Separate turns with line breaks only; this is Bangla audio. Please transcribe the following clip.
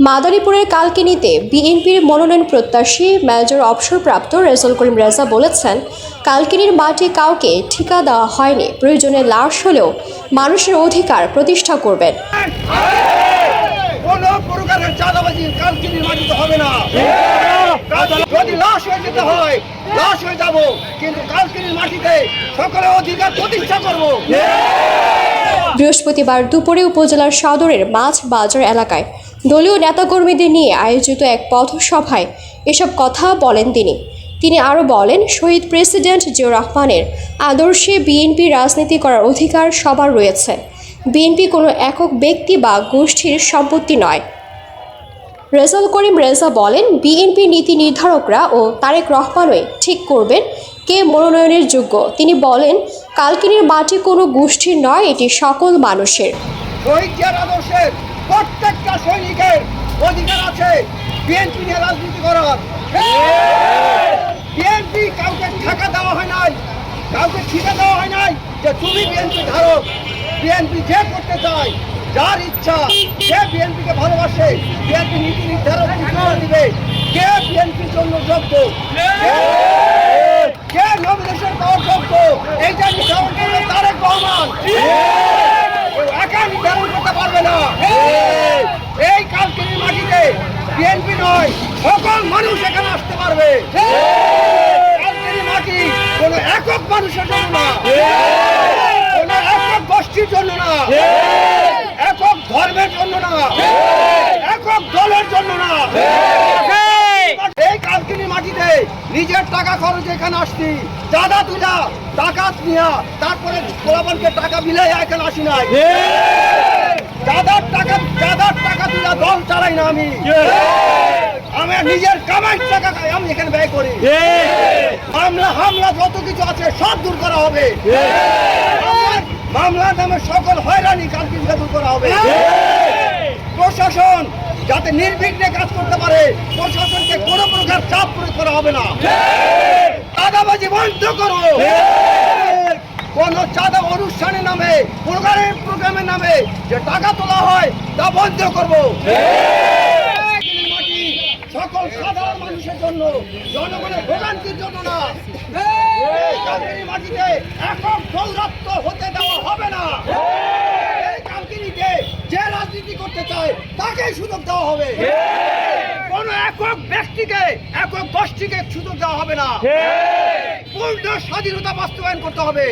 মাদারীপুরের কালকিনিতে বিএনপির মনোনয়ন প্রত্যাশী মেজর অবসরপ্রাপ্ত রেজাল করিম রেজা বলেছেন, কালকিনির মাটি কাউকে ঠিকা দেওয়া হয়নি, প্রয়োজনে লাশ হলেও মানুষের অধিকার প্রতিষ্ঠা করবেন।
না। কিন্তু কালকিনির মাটিতে সকলে অধিকার প্রতিষ্ঠা করব।
বৃহস্পতিবার দুপুরে উপজেলার সদরের মাছ বাজার এলাকায় দলীয় নেতাকর্মীদের নিয়ে আয়োজিত এক পথসভায় এসব কথা বলেন তিনি। তিনি আরও বলেন, শহীদ প্রেসিডেন্ট জিয়াউর রহমানের আদর্শে বিএনপি রাজনীতি করার অধিকার সবার রয়েছে। বিএনপি কোনো একক ব্যক্তি বা গোষ্ঠীর সম্পত্তি নয়। রেজাল করিম রেজা বলেন, বিএনপি নীতি নির্ধারকরা ও তারেক রহমানই ঠিক করবেন কে মনোনয়নের যোগ্য। তিনি বলেন, কালকিনির মাটি কোনো গোষ্ঠীর নয়, এটি সকল মানুষের।
শহীদ জিয়ার আদর্শের প্রত্যেকটা সৈনিকের অধিকার আছে। বিএনপি নিয়ে রাজনীতি করার। বিএনপি কাউকে ঠেকা দেওয়া হয় নাই, কাউকে ঠিকা দেওয়া হয় নাই যে তুমি বিএনপি ধারক। বিএনপি যে করতে চায়, যার ইচ্ছা যে বিএনপিকে ভালোবাসে। বিএনপি নীতি নির্ধারক দিবে, কে বিএনপির জন্য যোগ্য? কে- কে নমিনেশন পাওয়ার যোগ্য এইটা নির্ধারণ করবে তারেক রহমান? কেউ একা নির্ধারণ করতে পারবে না। এই কালকিনির মাটিতে বিএনপি নয় সকল মানুষ এখানে আসতে পারবে। কালকিনি মাটি কোনো একক মানুষের জন্য না কোনো একক গোষ্ঠীর জন্য না একক ধর্মের জন্য না একক দলের জন্য না এই কালকিনি মাটিতে নিজের টাকা খরচ এখানে আসছি। চাঁদা তুলা টাকা নিয়া তারপরে গোলাপানকে টাকা মিলাই এখানে আসি নাই। দাদার টাকা দাদার টাকা তুলা দল চালাই না আমি। আমি নিজের কামাই টাকা আমি এখানে ব্যয় করি। মামলা হামলা যত কিছু আছে সব দূর করা হবে। মামলা নামে সকল হয়রানি কালকিনকে দূর করা হবে। প্রশাসন যাতে নির্বিঘ্নে কাজ করতে পারে, প্রশাসনকে কোনো প্রকার চাপ প্রয়োগ করা হবে না। চাঁদাবাজি বন্ধ করো। কোন চাঁদা অনুষ্ঠানের নামে, প্রোগ্রামের প্রোগ্রামের নামে যে টাকা তোলা হয়, তা বন্ধ করব। সকল সাধারণ মানুষের জন্য, জনগণের ভোগান্তির জন্য না। মাটিতে একক দৌরাত্ম হতে দেওয়া হবে না এই কালকিনিতে যে রাজনীতি করতে চায় তাকেই সুযোগ দেওয়া হবে। কোন একক ব্যক্তিকে একক গোষ্ঠীকে সুযোগ দেওয়া হবে না। পূর্ণ স্বাধীনতা বাস্তবায়ন করতে হবে।